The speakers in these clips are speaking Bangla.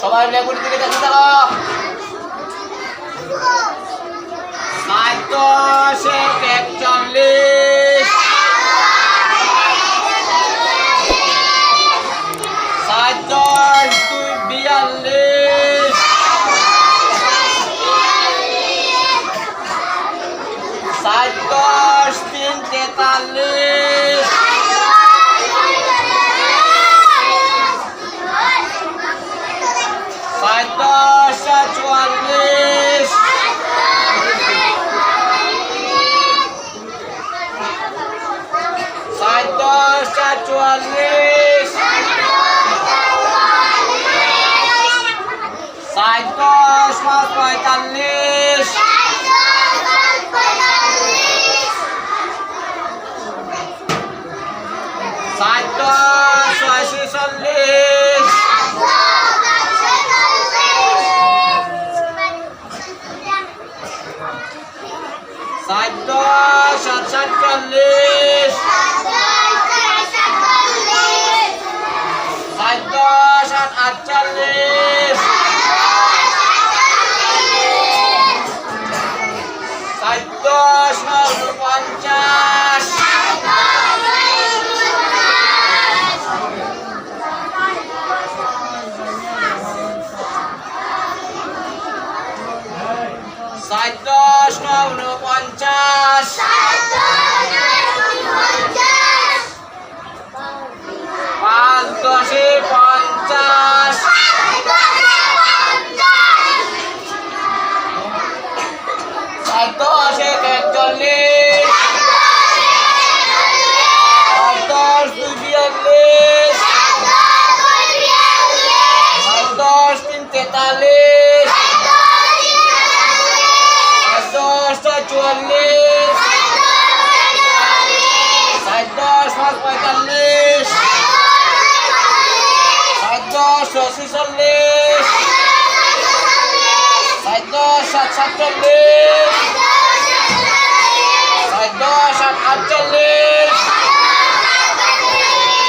সবাই লেবুর দিকে ষাট দশ এক একচল্লিশ তিন তেতাল্লিশ ষাট দশ চুয়াল্লিশ ষাট দশ চুয়াল্লিশ ষাট দশ পাঁচ পঁয়তাল্লিশ ষাট দশ আশি চল্লিশ ষাট দশ সাতচল্লিশ। ষাট ষাট দশ পঞ্চাশ। পাঁচ দশে পঞ্চাশ ষাট দশে একচল্লিশ ষাট দশ দুই তেতাল্লিশ। পাঁচ পঁয়তাল্লিশ ষাট দশ আশি চল্লিশ ষাট দশ সাত সাতচল্লিশ। ষাট দশ আট আটচল্লিশ।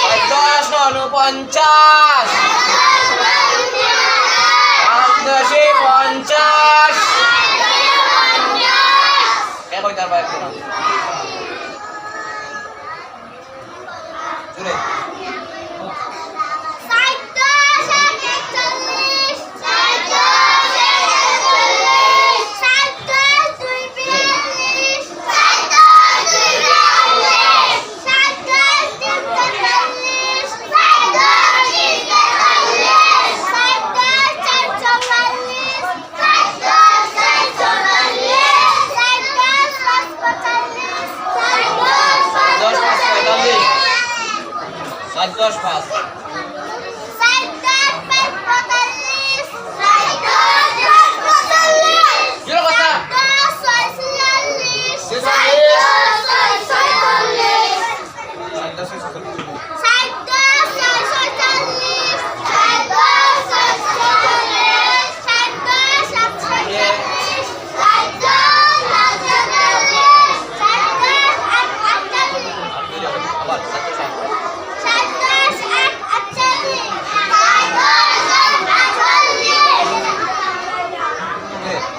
ষাট দশ উনপঞ্চাশ পাঁচ দশে পঞ্চাশ কে কই তার বাইক Ture. সাত দশ পাঁচ 때